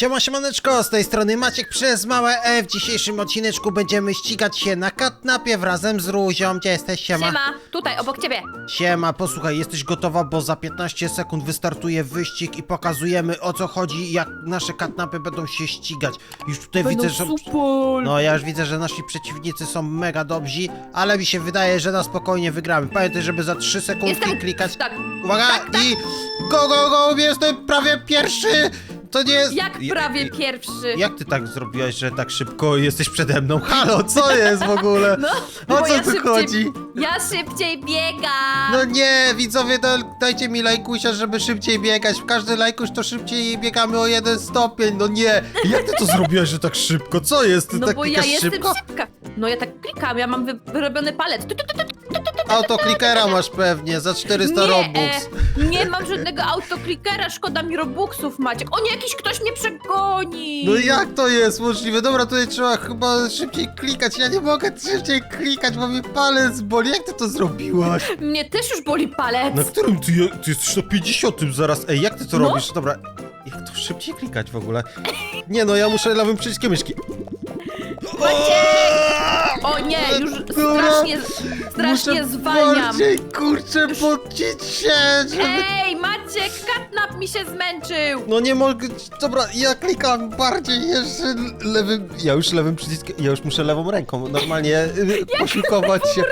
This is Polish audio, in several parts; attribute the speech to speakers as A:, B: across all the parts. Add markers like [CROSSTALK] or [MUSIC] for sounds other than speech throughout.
A: Siema, siemaneczko, z tej strony Maciek przez małe E. W dzisiejszym odcineczku będziemy ścigać się na katnapie wrazem z Ruzią. Gdzie jesteś, siema?
B: Siema, tutaj, obok ciebie.
A: Siema, posłuchaj, jesteś gotowa, bo za 15 sekund wystartuje wyścig i pokazujemy o co chodzi, jak nasze katnapy będą się ścigać. Już tutaj widzę, że...
B: super.
A: No, ja już widzę, że nasi przeciwnicy są mega dobrzy, ale mi się wydaje, że na spokojnie wygramy. Pamiętaj, żeby za 3 sekundki
B: Jestem...
A: klikać...
B: Tak,
A: Uwaga, i... Go, go, go, jestem prawie pierwszy! To nie jest...
B: jak prawie pierwszy.
A: Jak ty tak zrobiłaś, że tak szybko jesteś przede mną? Halo, co jest w ogóle?
B: No,
A: o
B: bo
A: co
B: ja
A: tu
B: szybciej,
A: chodzi?
B: Ja szybciej biegam.
A: No nie, widzowie, da, dajcie mi lajkusia, żeby szybciej biegać. W każdy lajkuś to szybciej biegamy o jeden stopień. No nie, jak ty to zrobiłaś, że tak szybko? Co jest? Ty
B: no
A: tak
B: bo ja jestem
A: szybko?
B: szybka. No ja tak klikam, ja mam wy, wyrobiony palec. Tu, tu, tu, tu, tu, tu, tu, tu.
A: Autoklikera masz pewnie, za 400
B: nie,
A: robux.
B: e, nie mam żadnego autoklikera, szkoda mi robuxów, Maciek. O nie, jakiś ktoś mnie przegoni.
A: No jak to jest możliwe? Dobra, tutaj trzeba chyba szybciej klikać. Ja nie mogę szybciej klikać, bo mi palec boli. Jak ty to zrobiłaś?
B: Mnie też już boli palec.
A: Na którym ty, je- ty jesteś na 50 zaraz? Ej, jak ty to
B: No.
A: robisz? Dobra, jak to szybciej klikać w ogóle? Nie no, ja muszę lewym przyciskiem myszki.
B: Maciek! O nie, już strasznie, strasznie
A: Muszę
B: zwalniam.
A: bardziej, kurczę, pocić się, żeby...
B: Ej, Maciek, katnap mi się zmęczył.
A: No nie mogę, dobra, ja klikam bardziej jeszcze lewym, ja już lewym przyciskiem, ja już muszę lewą ręką normalnie y, [LAUGHS] posiłkować się.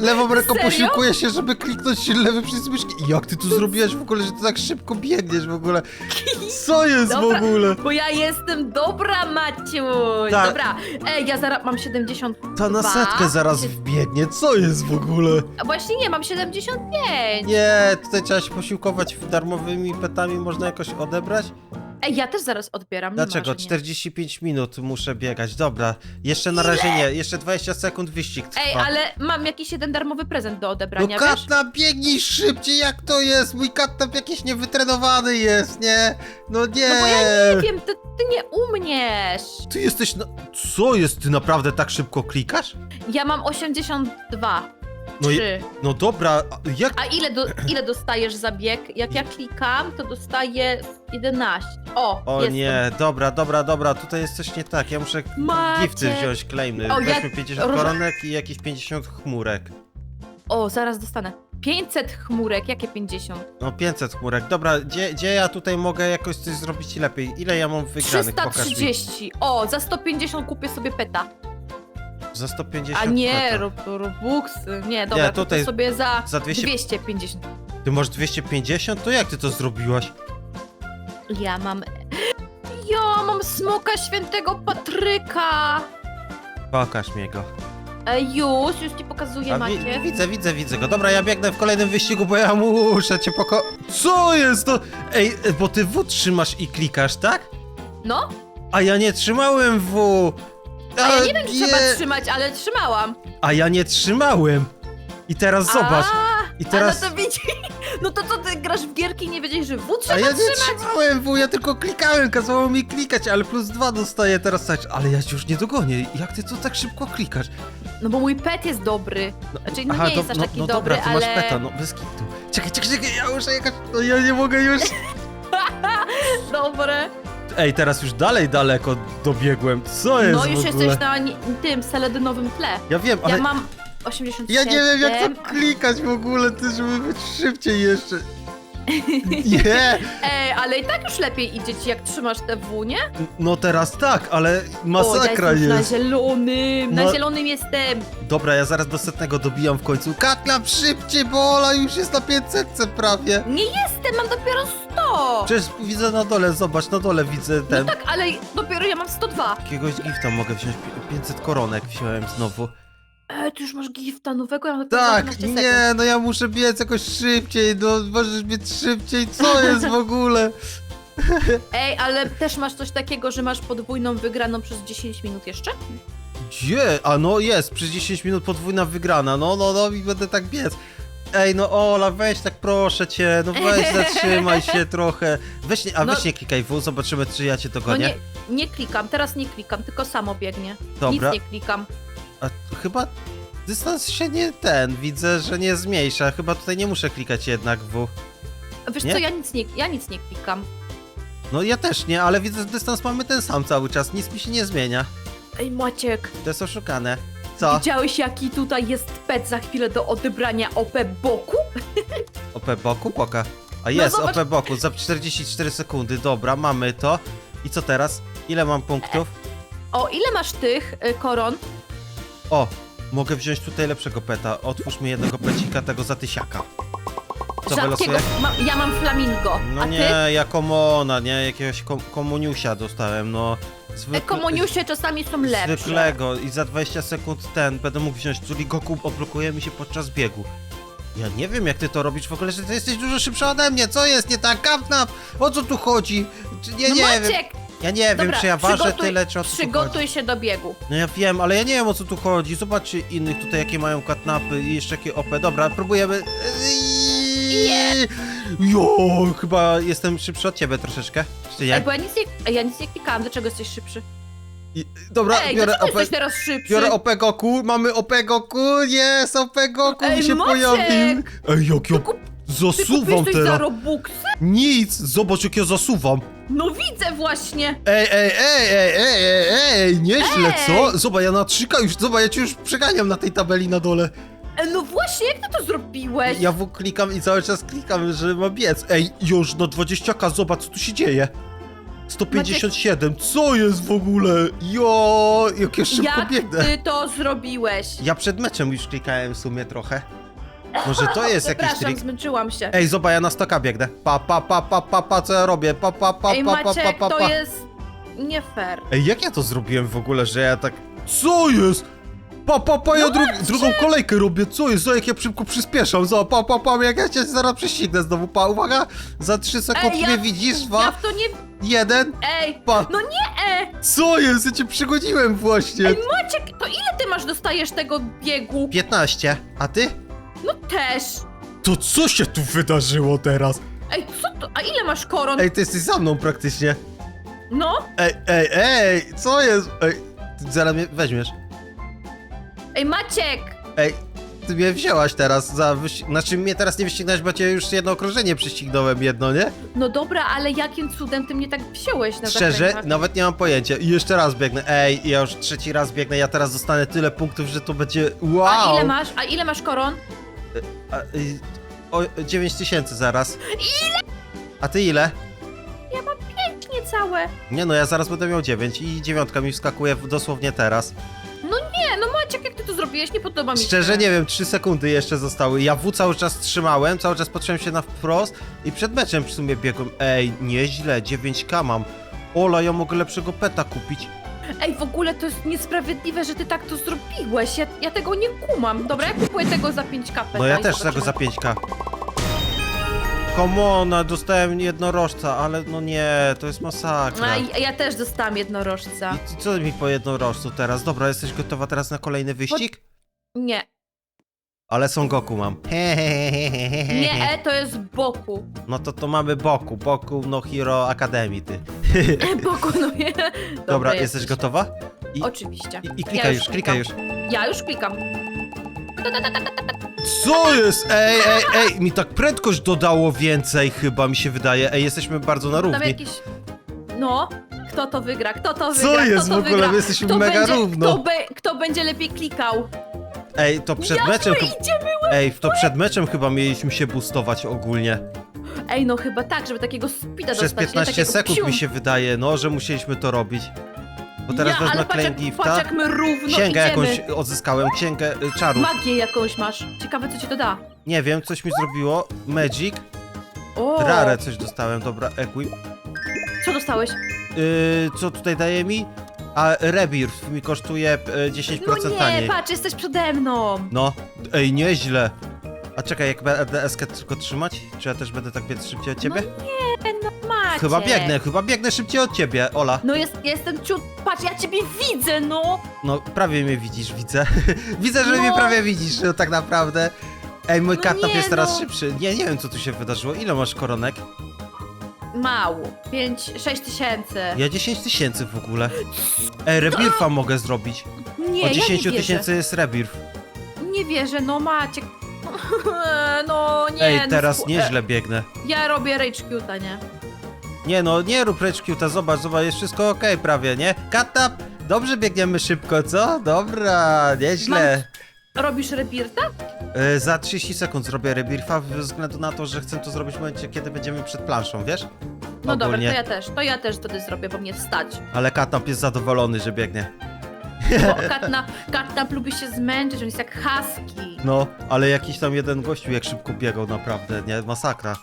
A: Lewą ręką
B: Serio?
A: posiłkuję się, żeby kliknąć lewy przycisk myszki. Jak ty to zrobiłaś w ogóle, że ty tak szybko biegniesz w ogóle? [LAUGHS] Co jest
B: Dobra.
A: w ogóle?
B: Bo ja jestem dobra, Maciuś.
A: Tak.
B: Dobra. Ej, ja zaraz mam 70.
A: Ta na setkę zaraz wbiegnie, co jest w ogóle?
B: A właśnie nie, mam 75.
A: Nie, tutaj trzeba się posiłkować darmowymi petami, można jakoś odebrać?
B: Ej, ja też zaraz odbieram. nie
A: Dlaczego?
B: ma, że nie.
A: 45 minut muszę biegać, dobra. Jeszcze na razie nie, jeszcze 20 sekund wyścig trwa.
B: Ej, ale mam jakiś jeden darmowy prezent do
A: No
B: odebrania, wiesz?
A: katnap, biegnij szybciej, jak to jest? Mój katnap jakiś niewytrenowany jest, nie? No nie.
B: No bo ja nie wiem, ty, ty nie umiesz.
A: Ty jesteś na... Co jest? Ty naprawdę tak szybko klikasz?
B: Ja mam 82.
A: No, i-
B: 3.
A: no dobra, a jak...
B: A ile, do, ile dostajesz za bieg? Jak ja klikam, to dostaję 11. O,
A: O
B: jestem.
A: nie, dobra, dobra, dobra, tutaj jest coś nie tak, ja muszę
B: Maciek.
A: gifty wziąć, claimny.
B: O, ja-
A: Weźmy 50
B: róża-
A: koronek i jakieś 50 chmurek.
B: O, zaraz dostanę. 500 chmurek, jakie 50?
A: No 500 chmurek, dobra, gdzie, gdzie ja tutaj mogę jakoś coś zrobić lepiej? Ile ja mam wygranych? Pokaż mi.
B: 330. O, za 150 kupię sobie peta.
A: Za 150
B: A nie, ro, robuxy. Nie, dobra,
A: Nie, tutaj
B: sobie za,
A: za 200
B: 250.
A: Ty masz 250? To jak ty to zrobiłaś?
B: Ja mam... Ja mam smoka świętego Patryka.
A: Pokaż mi go.
B: E, już, już ci pokazuję,
A: A, wi
B: Macie.
A: widzę, widzę, widzę go. Dobra, ja biegnę w kolejnym wyścigu, bo ja muszę cię poko... Co jest to? Ej, bo ty W trzymasz i klikasz, tak?
B: No,
A: A ja nie trzymałem W.
B: a ja nie wiem, czy trzeba trzymać, ale trzymałam.
A: A ja nie trzymałem. I teraz zobacz.
B: A,
A: I teraz...
B: A no to widzi. [LAUGHS] No to co, ty grasz w gierki i nie wiedziałeś, że W
A: A
B: trzeba
A: ja nie
B: trzymać?
A: trzymałem W, ja tylko klikałem, kazało mi klikać, ale plus dwa dostaję teraz. Ale ja już nie dogonię. Jak ty to tak szybko klikasz?
B: No bo mój pet jest dobry.
A: No,
B: Znaczy, no nie jest aż
A: no,
B: taki
A: no
B: dobry,
A: dobra,
B: ale...
A: masz peta, no bez kitu. Czekaj, czekaj, czekaj, ja muszę jechać, no ja nie mogę już. [LAUGHS]
B: Dobre.
A: Ej, teraz już dalej daleko dobiegłem, co jest
B: No już
A: w ogóle?
B: jesteś na ni- tym seledynowym tle.
A: Ja wiem, ale
B: Ja mam 87.
A: ja nie wiem jak to klikać w ogóle, ty, żeby być szybciej jeszcze. [LAUGHS] Nie,
B: Ej, ale i tak już lepiej idzie ci, jak trzymasz te W, nie?
A: no teraz tak, ale
B: o,
A: masakra
B: ja jestem
A: jest.
B: na zielonym, na
A: No.
B: zielonym jestem.
A: Dobra, ja zaraz do setnego dobijam w końcu. Katlap szybciej, bo Ola już jest na 500 prawie.
B: Nie jestem, mam dopiero 100.
A: Przecież widzę na dole, zobacz, na dole widzę
B: No
A: ten.
B: tak, ale dopiero ja mam 102.
A: Jakiegoś gifta mogę wziąć, pi- 500 koronek wziąłem znowu.
B: Ej, ty już masz gifta nowego, ja mam
A: Tak,
B: 12 sekund.
A: nie, no ja muszę biec jakoś szybciej, no możesz biec szybciej, co jest w ogóle? [LAUGHS]
B: Ej, ale też masz coś takiego, że masz podwójną wygraną przez 10 minut jeszcze?
A: Gdzie? A no jest, przez 10 minut podwójna wygrana, no, no, no i będę tak biec. Ej, no Ola, weź tak proszę cię, no weź [LAUGHS] zatrzymaj się trochę. Weź nie, a
B: No-
A: weź nie klikaj W, zobaczymy czy ja cię
B: No
A: dogonię.
B: nie, nie klikam, teraz nie klikam, tylko samo biegnie.
A: Dobra.
B: Nic nie klikam.
A: A chyba dystans się nie ten, widzę, że nie zmniejsza. Chyba tutaj nie muszę klikać jednak W.
B: Wiesz
A: Nie?
B: co, ja nic nie, ja nic nie klikam.
A: No ja też nie, ale widzę, że dystans mamy ten sam cały czas, nic mi się nie zmienia.
B: Ej, Maciek,
A: To jest oszukane. Co?
B: widziałeś jaki tutaj jest pet za chwilę do odebrania OP boku? [LAUGHS]
A: OP boku? Poka. A jest,
B: No zobacz-
A: OP boku, za 44 sekundy, dobra, mamy to. I co teraz? Ile mam punktów?
B: O, ile masz tych y, koron?
A: O, mogę wziąć tutaj lepszego peta. Otwórz mi jednego pecika, tego za tysiaka. Co
B: Rzadkiego.
A: wylosuję?
B: Ma, ja mam flamingo.
A: No
B: A ty?
A: nie, ja komona, nie? Jakiegoś kom komuniusia dostałem, no. Zwykle,
B: Komuniusie czasami są lepsze.
A: Zwykłego i za 20 sekund ten będę mógł wziąć, czyli Goku odblokuje mi się podczas biegu. Ja nie wiem jak ty to robisz w ogóle, że ty jesteś dużo szybsza ode mnie, co jest nie tak? Kapnap, o co tu chodzi? Nie,
B: no
A: nie wiem,
B: Maciek,
A: ja nie wiem
B: dobra,
A: czy ja ważę tyle, czy o co
B: przygotuj się do biegu.
A: No ja wiem, ale ja nie wiem o co tu chodzi, zobaczcie innych tutaj jakie mają katnapy i jeszcze jakie OP, dobra, próbujemy.
B: Nie.
A: Jo, chyba jestem szybszy od ciebie troszeczkę, czy
B: Ej, bo ja nic nie, ej, ja nic nie klikałam, dlaczego jesteś szybszy?
A: I, dobra,
B: Ej,
A: biorę
B: dlaczego
A: OP.
B: jesteś teraz szybszy?
A: Biorę OP Goku, mamy OP Goku, jest OP Goku
B: Ej,
A: mi się
B: Maciek!
A: pojawił. Ej, jak ja
B: kup- Ty
A: zasuwam
B: kupiłeś coś za
A: teraz.
B: Robuxy?
A: Nic, zobacz jak ja zasuwam.
B: No widzę właśnie.
A: Ej, ej, ej, ej, ej, ej, ej, nieźle,
B: Ej!
A: co? Zobacz, ja na trzyka już, zobacz, ja cię już przeganiam na tej tabeli na dole.
B: E, no właśnie, jak ty to zrobiłeś?
A: Ja w klikam i cały czas klikam, że ma biec. Ej, już na 20k, zobacz co tu się dzieje. 157, co jest w ogóle? Jo, jak ja szybko
B: Jak
A: biegnę.
B: ty to zrobiłeś?
A: Ja przed meczem już klikałem w sumie trochę. Może to jest jakiś
B: Przepraszam,
A: trik?
B: zmęczyłam się.
A: Ej, zobacz, ja na stoka biegnę. Pa, pa, pa, pa, pa, pa, co ja robię? Pa, pa, pa,
B: Ej,
A: pa, pa, pa,
B: Maciek,
A: pa,
B: to
A: pa.
B: jest nie fair.
A: Ej, jak ja to zrobiłem w ogóle, że ja tak... Co jest? Pa, pa, pa, ja dru drugą kolejkę robię, co jest? Za jak ja szybko przyspieszam, za pa, pa, pa, jak ja cię zaraz prześcignę znowu, pa, uwaga, za 3 sekundy
B: Ej, ja-
A: mnie widzisz,
B: Ja
A: dwa,
B: w to nie...
A: jeden,
B: Ej,
A: pa.
B: no nie, e!
A: Co jest? Ja cię przygodziłem właśnie.
B: Ej, Maciek, to ile ty masz dostajesz tego biegu?
A: 15, a ty?
B: No też.
A: To co się tu wydarzyło teraz?
B: Ej, co to? A ile masz koron?
A: Ej, ty jesteś za mną praktycznie.
B: No?
A: Ej, ej, ej, co jest? Ej, ty zaraz mnie weźmiesz.
B: Ej, Maciek!
A: Ej, ty mnie wzięłaś teraz za wyścig... Znaczy mnie teraz nie wyścignąłeś, bo cię już jedno okrążenie prześcignąłem jedno, nie?
B: No dobra, ale jakim cudem ty mnie tak wziąłeś na
A: Szczerze,
B: zakrętach?
A: nawet nie mam pojęcia. I jeszcze raz biegnę. Ej, ja już trzeci raz biegnę, ja teraz dostanę tyle punktów, że to będzie... Wow!
B: A ile masz? A ile masz koron?
A: A, y, o, 9 tysięcy zaraz. Ile? A ty ile?
B: Ja mam pięć niecałe.
A: Nie no, ja zaraz będę miał 9 i dziewiątka mi wskakuje w- dosłownie teraz.
B: Nie, no Maciek, jak ty to zrobiłeś? Nie podoba mi się.
A: Szczerze nie wiem, 3 sekundy jeszcze zostały. Ja W cały czas trzymałem, cały czas patrzyłem się na wprost i przed meczem w sumie biegłem. Ej, nieźle, 9k mam. Ola, ja mogę lepszego peta kupić.
B: Ej, w ogóle to jest niesprawiedliwe, że ty tak to zrobiłeś. Ja, ja tego nie kumam. Dobra, ja kupuję tego za 5 kapek.
A: No ja też tego za 5k. Komona, dostałem jednorożca, ale no nie, to jest masakra.
B: A ja- ja też dostałam jednorożca.
A: I co mi po jednorożcu teraz? Dobra, jesteś gotowa teraz na kolejny wyścig?
B: Nie.
A: Ale Son Goku mam. [LAUGHS]
B: Nie, e, to jest Boku.
A: No to to mamy Boku, Boku no Hero Academy, ty. [LAUGHS]
B: Boku, no nie. [LAUGHS]
A: Dobra, jesteś gotowa? I,
B: Oczywiście.
A: i, i klikaj już, klikaj już.
B: Ja już klikam.
A: Co jest? Ej, ej, ej, mi tak prędkość dodało więcej chyba, mi się wydaje. Ej, jesteśmy bardzo na
B: Tam
A: równi.
B: No, kto to wygra? Kto to
A: Co
B: wygra?
A: jest
B: kto to
A: w ogóle?
B: Wygra?
A: My jesteśmy
B: kto
A: mega
B: będzie,
A: równo.
B: Kto, be, kto będzie lepiej klikał?
A: Ej, to przed meczem...
B: My idziemy!
A: Ej, to przed meczem chyba mieliśmy się boostować ogólnie.
B: Ej, no chyba tak, żeby takiego speeda
A: Przez
B: dostać.
A: 15
B: nie? Takiego
A: sekund
B: psiu.
A: mi się wydaje, no, że musieliśmy to robić. Bo teraz
B: ja,
A: wezmę
B: ale patrz,
A: claim
B: jak, patrz
A: gifta.
B: jak my równo
A: Księgę
B: idziemy.
A: jakąś odzyskałem, księgę y, czarów.
B: Magię jakąś masz. Ciekawe, co ci to da.
A: Nie wiem, coś mi zrobiło. Magic.
B: O,
A: Rare coś dostałem, dobra, equip.
B: Co dostałeś?
A: Yy, co tutaj daje mi? A Rebirth mi kosztuje y, 10%
B: No nie,
A: taniej.
B: patrz, jesteś przede mną.
A: No, ej, nieźle. A czekaj, jak będę SK tylko trzymać? Czy ja też będę tak biec szybciej od ciebie?
B: No nie, no macie.
A: chyba biegnę, chyba biegnę szybciej od ciebie, Ola.
B: No jest, jestem ciut... Patrz, ja ciebie widzę, no.
A: No, prawie mnie widzisz, widzę. [LAUGHS] widzę, że
B: No.
A: mnie prawie widzisz, no tak naprawdę. Ej, mój
B: No
A: katnap jest teraz
B: no.
A: szybszy. Nie, nie wiem, co tu się wydarzyło. Ile masz koronek?
B: Mało. 5, 6 tysięcy.
A: Ja 10 tysięcy w ogóle. Ej, rebirfa mogę zrobić.
B: Nie,
A: O
B: ja
A: 10
B: nie wierzę.
A: tysięcy jest rebirf.
B: Nie wierzę, no Maciek. No nie,
A: Ej,
B: no
A: teraz nieźle biegnę.
B: Ja robię rage quita, nie?
A: Nie no, nie rób reczkiuta, zobacz, zobacz, jest wszystko okej prawie, nie? Katap, dobrze biegniemy szybko, co? Dobra, nieźle.
B: Robisz rebirta?
A: E, za 30 sekund zrobię rebirfa, ze względu na to, że chcę to zrobić w momencie, kiedy będziemy przed planszą, wiesz?
B: No dobra, to ja też. To ja też wtedy zrobię, bo mnie stać.
A: Ale Katap jest zadowolony, że biegnie.
B: Bo Katna, Katnap lubi się zmęczyć, on jest jak husky.
A: No, ale jakiś tam jeden gościu jak szybko biegał, naprawdę, nie? Masakra.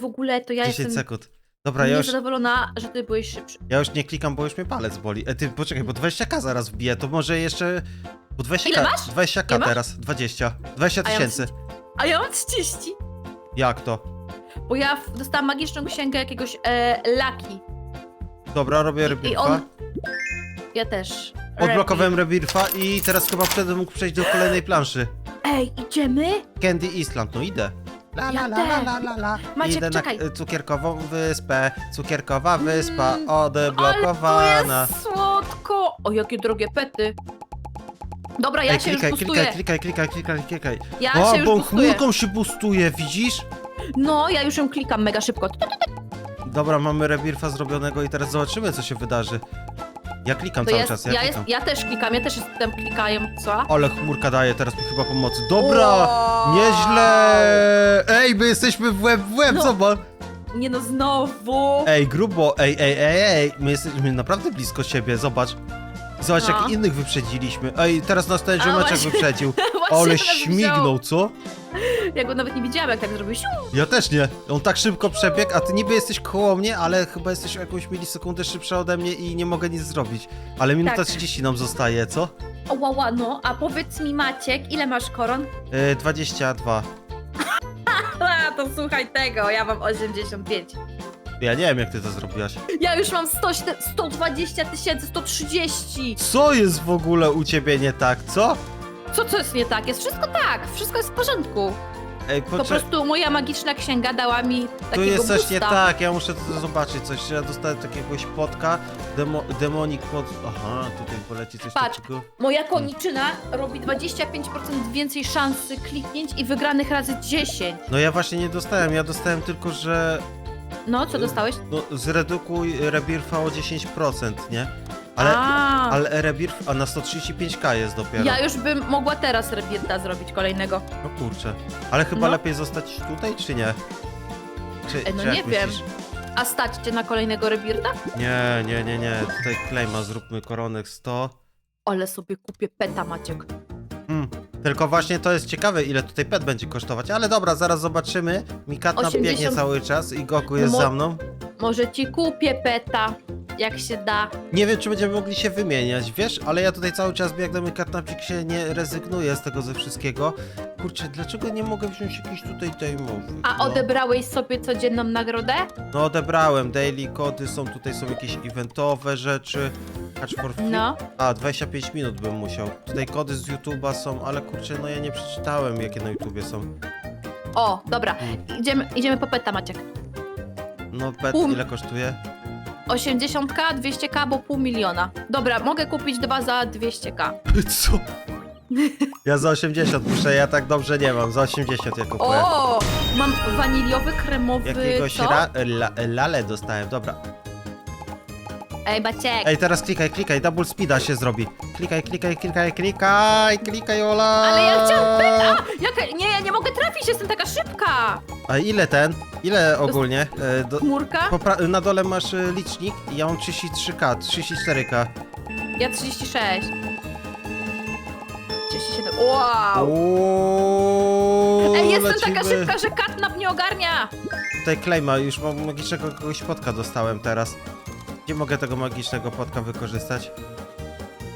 B: W ogóle to ja
A: 10
B: jestem
A: sekund. Dobra, ja już,
B: niezadowolona, że ty byłeś szybszy.
A: ja już nie klikam, bo już mnie palec boli. E, ty, poczekaj, bo 20k zaraz wbije, to może jeszcze... Bo 20k,
B: Ile masz?
A: 20k
B: Ile masz?
A: teraz, 20. 20
B: A ja mam
A: tysięcy.
B: A ja mam 30.
A: Jak to?
B: Bo ja w- dostałam magiczną księgę jakiegoś e, Laki.
A: Dobra, robię
B: I
A: rebirfa.
B: on... Ja też.
A: Odblokowałem rebirfa i teraz chyba wtedy mógł przejść do kolejnej planszy.
B: Ej, idziemy?
A: Candy Island, no idę. La la
B: Ja
A: la la la la la.
B: Maciek,
A: Idę
B: czekaj.
A: na e, cukierkową wyspę. Cukierkowa wyspa
B: Mm, Ale
A: odblokowana.
B: to jest słodko! O, jakie drogie pety. Dobra, ja
A: Ej,
B: się
A: klikaj,
B: już
A: klikaj, klikaj, klikaj, klikaj, klikaj.
B: Ja
A: o,
B: się już
A: bo
B: bustuję.
A: chmurką się bustuje, widzisz?
B: No, ja już ją klikam mega szybko.
A: Dobra, mamy rebirfa zrobionego i teraz zobaczymy, co się wydarzy. Ja klikam
B: To
A: cały
B: jest,
A: czas, ja,
B: ja,
A: klikam.
B: jest, ja też klikam, ja też jestem klikająca.
A: Ale chmurka daje teraz mi chyba pomocy. Dobra!
B: O!
A: Nieźle! Ej, my jesteśmy w łeb w łeb,
B: No.
A: zobacz!
B: Nie no, znowu!
A: Ej, grubo, ej, ej, ej, ej, my jesteśmy naprawdę blisko siebie, zobacz. Zobacz,
B: No.
A: jak innych wyprzedziliśmy. Ej, teraz nas ten ziomeczek
B: właśnie.
A: wyprzedził. [LAUGHS]
B: Właśnie
A: Ale
B: nas
A: śmignął, co?
B: Ja go nawet nie widziałam, jak tak zrobił. Siu!
A: Ja też nie. On tak szybko przebiegł, a ty niby jesteś koło mnie, ale chyba jesteś o jakąś milisekundę szybsza ode mnie i nie mogę nic zrobić. Ale minuta
B: Tak.
A: 30 nam zostaje, co?
B: O, ła, ła, no, a powiedz mi Maciek, ile masz koron?
A: Yy, 22. [LAUGHS]
B: A, to słuchaj tego, ja mam 85.
A: Ja nie wiem, jak ty to zrobiłaś.
B: Ja już mam 100, 120 tysięcy, 130.
A: Co jest w ogóle u ciebie nie tak, co?
B: Co, co jest nie tak? Jest wszystko tak, wszystko jest w porządku.
A: Ej,
B: Po
A: poczekaj.
B: prostu moja magiczna księga dała mi
A: Tu
B: takiego
A: jest coś
B: boosta.
A: nie tak, ja muszę to zobaczyć coś. Ja dostałem takiegoś potka, demo, demonik pod... Aha, tutaj poleci coś
B: Patrz.
A: takiego.
B: Moja koniczyna robi 25% więcej szansy kliknięć i wygranych razy 10.
A: No ja właśnie nie dostałem, ja dostałem tylko, że
B: No, co dostałeś?
A: no, zredukuj rebirfa o 10%, nie? Ale,
B: a,
A: ale rebirf, a na 135k jest dopiero.
B: ja już bym mogła teraz rebirta zrobić kolejnego.
A: No kurczę. Ale chyba
B: No.
A: lepiej zostać tutaj, czy nie? Czy,
B: E, no
A: czy jak
B: nie wiem.
A: myślisz?
B: A stać cię na kolejnego rebirta?
A: Nie, nie, nie, nie. Tutaj klejma, zróbmy koronek 100.
B: Ale sobie kupię peta, Maciek.
A: Hmm. Tylko właśnie to jest ciekawe, ile tutaj pet będzie kosztować. Ale dobra, zaraz zobaczymy. Mikatna
B: 80
A: biegnie cały czas i Goku jest
B: Mo-
A: za mną.
B: Może ci kupię peta, jak się da.
A: Nie wiem, czy będziemy mogli się wymieniać, wiesz? Ale ja tutaj cały czas biegnę, Mikatnapcik się nie rezygnuje z tego ze wszystkiego. Kurczę, dlaczego nie mogę wziąć jakiejś tutaj dejmowy?
B: A
A: no.
B: odebrałeś sobie codzienną nagrodę?
A: No odebrałem, daily kody są, tutaj są jakieś eventowe rzeczy. Catch for free.
B: No.
A: A, 25 minut bym musiał. Tutaj kody z YouTube'a są, ale kurczę, no ja nie przeczytałem, jakie na YouTubie są.
B: O, dobra. Idziemy, idziemy po peta, Maciek.
A: No, pet
B: Um.
A: ile kosztuje?
B: 80k, 200k, bo pół miliona. Dobra, mogę kupić dwa za 200k. [LAUGHS]
A: Co? Ja za 80 muszę, ja tak dobrze nie mam, za 80 ja kupuję.
B: O, mam waniliowy, kremowy,
A: Jakiegoś
B: co?
A: ra, la, lale dostałem, dobra.
B: Ej, Maciek,
A: Ej, teraz klikaj, klikaj, double speeda się zrobi. Klikaj, klikaj, klikaj, klikaj, klikaj, Ola!
B: Ale ja chciałam! Jaka, nie, ja nie mogę trafić, jestem taka szybka!
A: A ile ten? Ile ogólnie? E, do,
B: Chmurka?
A: na dole masz e, licznik i ja mam 33k, 34k.
B: Ja 36. 37. Wow!
A: Uuu,
B: Ej, jestem taka
A: lecimy.
B: szybka, że katnap nie ogarnia!
A: Tutaj klejma, już mam magicznego kogoś dostałem teraz. Gdzie mogę tego magicznego potka wykorzystać?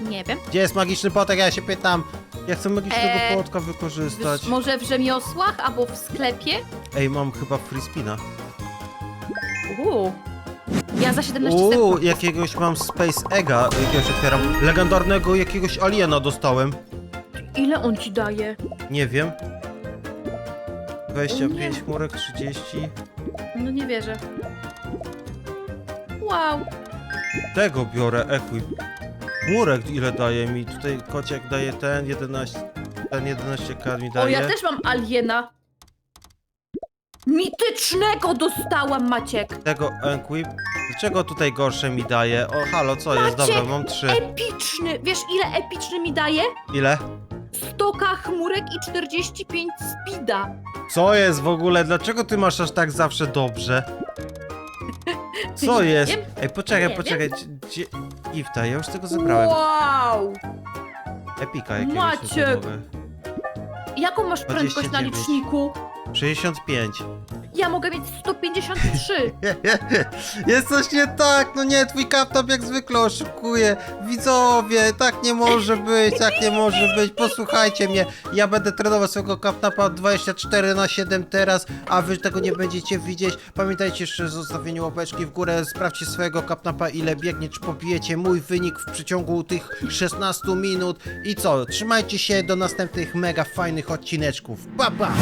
B: Nie wiem.
A: Gdzie jest magiczny potek? Ja się pytam. Ja chcę magicznego
B: Eee,
A: potka wykorzystać.
B: W, może w rzemiosłach albo w sklepie?
A: Ej, mam chyba free spina.
B: Uuu. Ja za 17
A: Uuu,
B: sekund.
A: jakiegoś mam Space Egga, jakiegoś otwieram. Legendarnego jakiegoś aliena dostałem.
B: Ile on ci daje?
A: Nie wiem. 25
B: Nie.
A: chmurek, 30.
B: No nie wierzę. Wow.
A: Tego biorę, ekuj. Chmurek ile daje mi? Tutaj kociak daje ten 11. Ten 11 k mi
B: O,
A: daje.
B: ja też mam aliena. Mitycznego dostałam, Maciek.
A: Tego Enquip. Dlaczego tutaj gorsze mi daje? O, halo, co jest?
B: Maciek,
A: Dobra, mam trzy.
B: Epicny. Wiesz, ile epicny mi daje?
A: Ile?
B: 100k chmurek i 45 speeda.
A: Co jest w ogóle? Dlaczego ty masz aż tak zawsze dobrze? Co jest?
B: wiem.
A: Ej, poczekaj,
B: Nie
A: poczekaj. Gdzie... Gifta, ja już tego zebrałem.
B: Wow!
A: Epika jakiegoś.
B: Maciek. Jaką masz prędkość na
A: 29.
B: liczniku?
A: 65.
B: Ja mogę mieć 153. [LAUGHS]
A: Jest coś nie tak, no nie, twój kaptop jak zwykle oszukuje. Widzowie, tak nie może być, tak nie może być. Posłuchajcie mnie, ja będę trenował swojego kaptapa 24 na 7 teraz, a wy tego nie będziecie widzieć. Pamiętajcie jeszcze o zostawieniu łapeczki w górę, sprawdźcie swojego kaptapa ile biegnie, czy pobijecie mój wynik w przeciągu tych 16 minut. I co, trzymajcie się do następnych mega fajnych odcineczków. Pa, pa!